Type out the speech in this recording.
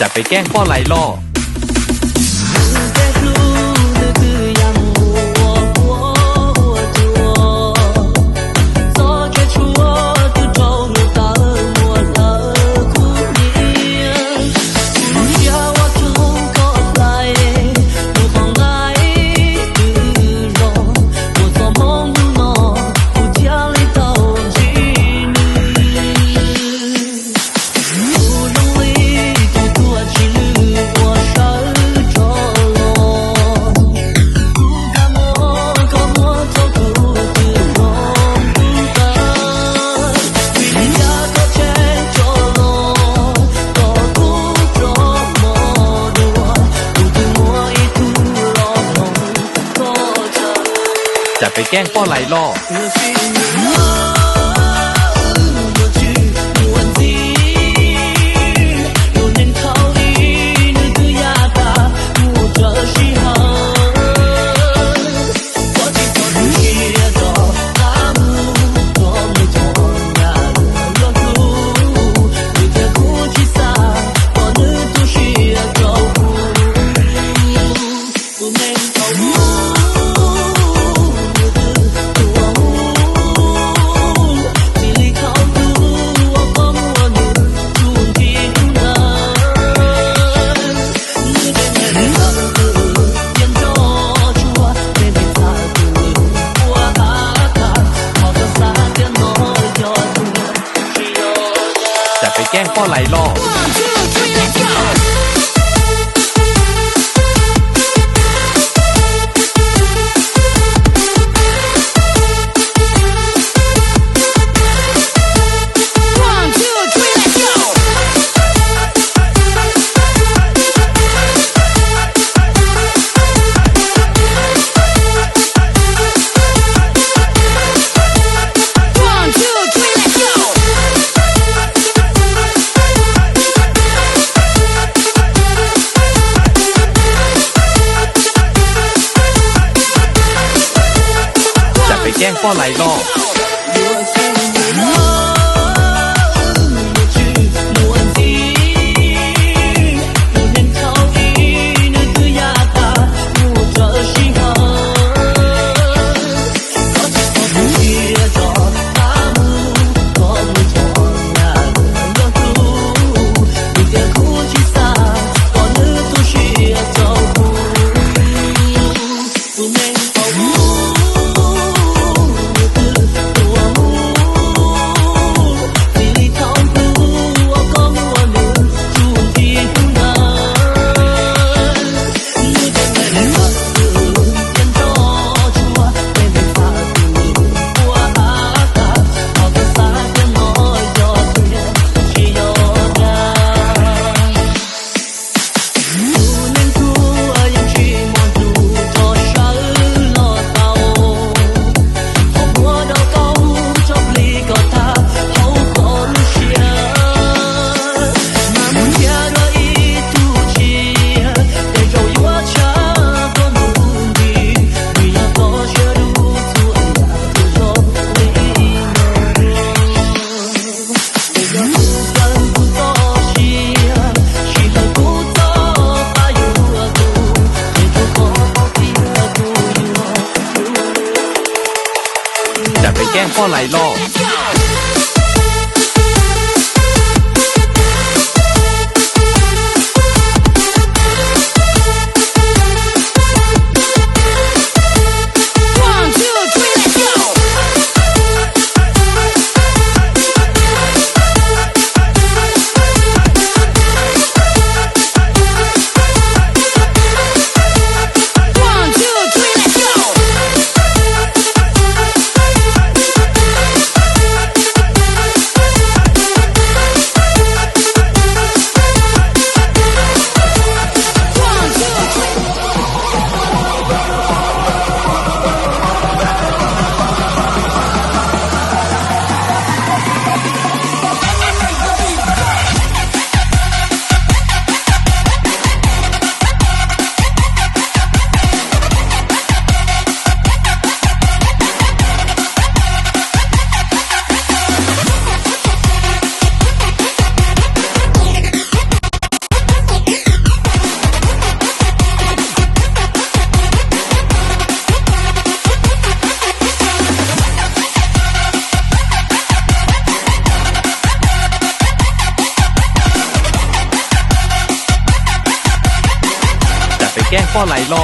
จะไปแกล้งป้อไล่ล่อ จะไปแกล้งป้อไหลล่อ จะไปแกล้งพ่อไหลล่อ 我来了我 หลายรอบ พ่อหลายรอบ